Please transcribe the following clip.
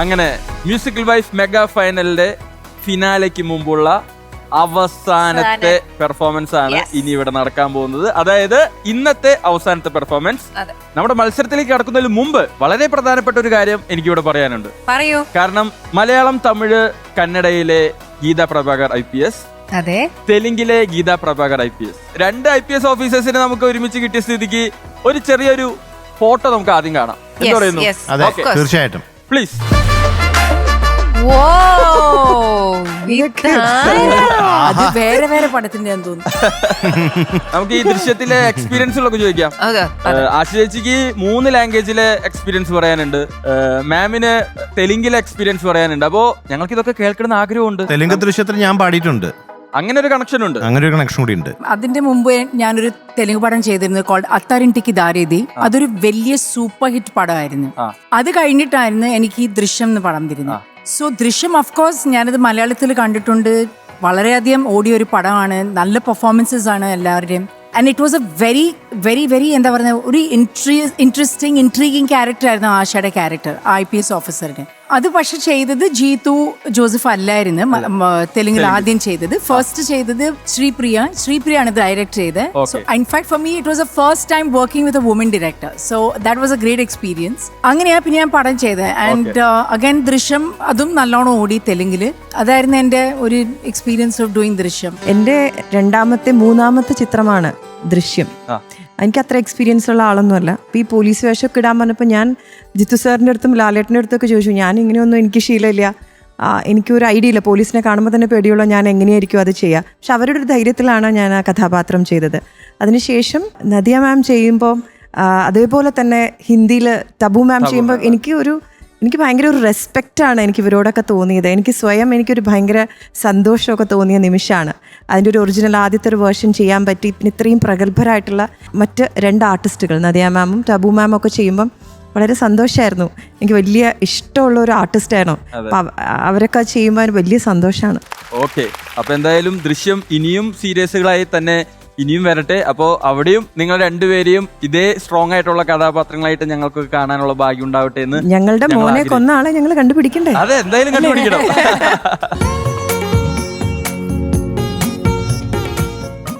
അങ്ങനെ musical wife mega ഫൈനലിന്റെ ഫിനാലയ്ക്ക് മുമ്പുള്ള അവസാനത്തെ പെർഫോമൻസ് ആണ് ഇനി ഇവിടെ നടക്കാൻ പോകുന്നത്. അതായത് ഇന്നത്തെ അവസാനത്തെ പെർഫോമൻസ് അതെ. നമ്മുടെ മത്സരത്തിലേക്ക് കടക്കുന്നതിന് മുമ്പ് വളരെ പ്രധാനപ്പെട്ട ഒരു കാര്യം എനിക്കിവിടെ പറയാനുണ്ട്. പറയൂ. കാരണം Malayalam Tamil കന്നഡയിലെ Geetha Prabhakar I P S അതെ. തെലുങ്കിലെ Geetha Prabhakar I P S. രണ്ട് ഐ പി എസ് ഓഫീസേഴ്സിനെ നമുക്ക് ഒരുമിച്ച് കിട്ടിയ സ്ഥിതിക്ക് ഒരു ചെറിയൊരു ഫോട്ടോ നമുക്ക് ആദ്യം കാണാം. എന്ത് പറയുന്നു? തീർച്ചയായിട്ടും. പ്ലീസ്. അത് വേറെ വേറെ പടത്തിന്റെ തോന്നുന്നു. നമുക്ക് ഈ ദൃശ്യത്തിലെ എക്സ്പീരിയൻസ് എക്സ്പീരിയൻസുകളൊക്കെ ചോദിക്കാം. ആശ ചേച്ചിക്ക് മൂന്ന് ലാംഗ്വേജിലെ എക്സ്പീരിയൻസ് പറയാനുണ്ട്. മാമിന് തെലുങ്കിലെ എക്സ്പീരിയൻസ് പറയാനുണ്ട്. അപ്പോ ഞങ്ങൾക്ക് ഇതൊക്കെ കേൾക്കണമെന്ന് ആഗ്രഹമുണ്ട്. തെലുങ്ക് ദൃശ്യത്തിൽ ഞാൻ പാടിയിട്ടുണ്ട്. അങ്ങനെ ഒരു കണക്ഷൻ ഉണ്ട് അങ്ങനെ ഒരു കണക്ഷൻ കൂടി ഉണ്ട് അതിന്റെ മുമ്പ് ഞാനൊരു തെലുങ്ക് പടം ചെയ്തിരുന്നത് കോൾഡ് അത്താരിന്റിക്ക് ദാരേതി അതൊരു വലിയ സൂപ്പർ ഹിറ്റ് പടമായിരുന്നു. അത് കഴിഞ്ഞിട്ടായിരുന്നു എനിക്ക് ഈ ദൃശ്യം എന്ന് പടം വരുന്നത്. സോ ദൃശ്യം ഓഫ് കോഴ്സ് ഞാനത് മലയാളത്തിൽ കണ്ടിട്ടുണ്ട്. വളരെയധികം ഓടിയ ഒരു പടമാണ്. നല്ല പെർഫോമൻസസ് ആണ് എല്ലാവരുടെയും. And it was a very very very എന്താ പറയുക ഒരു ഇൻട്രസ്റ്റിംഗ് ഇൻട്രീഗിങ് ക്യാരക്ടർ ആയിരുന്നു ആശയുടെ ക്യാരക്ടർ ഐ പി എസ് ഓഫീസറിന് അത് പക്ഷെ ചെയ്തത് ജീതു ജോസഫ് അല്ലായിരുന്നു. തെലുങ്കിൽ ആദ്യം ചെയ്തത്. ഫസ്റ്റ് ചെയ്തത് ശ്രീപ്രിയ. ശ്രീപ്രിയ ആണ് ഡയറക്ട് ചെയ്തത് so. In fact for me it was a first time working with a woman director so that was a great experience അങ്ങനെയാ പിന്നെ ഞാൻ പടം ചെയ്തത്. ആൻഡ് അഗൈൻ ദൃശ്യം അതും നല്ലോണം ഓടി തെലുങ്കിൽ അതായിരുന്നു എന്റെ ഒരു എക്സ്പീരിയൻസ് ഓഫ് ഡൂയിങ് ദൃശ്യം. എന്റെ രണ്ടാമത്തെ മൂന്നാമത്തെ ചിത്രമാണ് ദൃശ്യം. എനിക്ക് അത്ര എക്സ്പീരിയൻസ് ഉള്ള ആളൊന്നുമല്ല. അപ്പോൾ ഈ പോലീസ് വേഷമൊക്കെ ഇടാൻ പറഞ്ഞപ്പോൾ ഞാൻ ജിത്തു സാറിന്റെ അടുത്തും ലാലേട്ടന്റെ അടുത്തൊക്കെ ചോദിച്ചു ഞാൻ ഇങ്ങനെയൊന്നും എനിക്ക് ശീലമില്ല. എനിക്കൊരു ഐഡിയ ഇല്ല. പോലീസിനെ കാണുമ്പോൾ തന്നെ പേടിയുള്ള ഞാൻ എങ്ങനെയായിരിക്കും അത് ചെയ്യുക പക്ഷെ അവരുടെ ഒരു ധൈര്യത്തിലാണ് ഞാൻ ആ കഥാപാത്രം ചെയ്തത്. അതിനുശേഷം നദിയ മാം ചെയ്യുമ്പോൾ അതേപോലെ തന്നെ ഹിന്ദിയിൽ ടബു മാം ചെയ്യുമ്പോൾ എനിക്ക് ഒരു എനിക്ക് ഭയങ്കര ഒരു റെസ്പെക്റ്റ് ആണ് എനിക്ക് ഇവരോടൊക്കെ തോന്നിയത്. എനിക്ക് സ്വയം എനിക്കൊരു ഭയങ്കര സന്തോഷമൊക്കെ തോന്നിയ നിമിഷമാണ്. അതിന്റെ ഒരു ഒറിജിനൽ ആദ്യത്തെ ഒരു വേർഷൻ ചെയ്യാൻ പറ്റി. പിന്നെ ഇത്രയും പ്രഗത്ഭരായിട്ടുള്ള മറ്റ് രണ്ട് ആർട്ടിസ്റ്റുകൾ നദിയ മാമും ടബു മാമും ഒക്കെ ചെയ്യുമ്പം വളരെ സന്തോഷമായിരുന്നു എനിക്ക് വലിയ ഇഷ്ടമുള്ള ഒരു ആർട്ടിസ്റ്റ് അപ്പം അവ- അവരൊക്കെ ചെയ്യുമ്പോൾ വലിയ സന്തോഷമാണ് ഓക്കെ. അപ്പൊ എന്തായാലും ദൃശ്യം ഇനിയും സീരിയസുകളായി തന്നെ ഇനിയും വരട്ടെ. അപ്പോൾ അവിടെയും നിങ്ങൾ രണ്ടുപേരെയും ഇതേ സ്ട്രോങ് ആയിട്ടുള്ള കഥാപാത്രങ്ങളായിട്ട് ഞങ്ങൾക്ക് കാണാനുള്ള ഭാഗ്യം ഉണ്ടാവട്ടെ എന്ന് ഞങ്ങളുടെ മോനെ. കൊന്ന ആളെ ഞങ്ങൾ കണ്ടുപിടിക്കണ്ടേ? അതെ എന്തായാലും കണ്ടുപിടിക്കണം.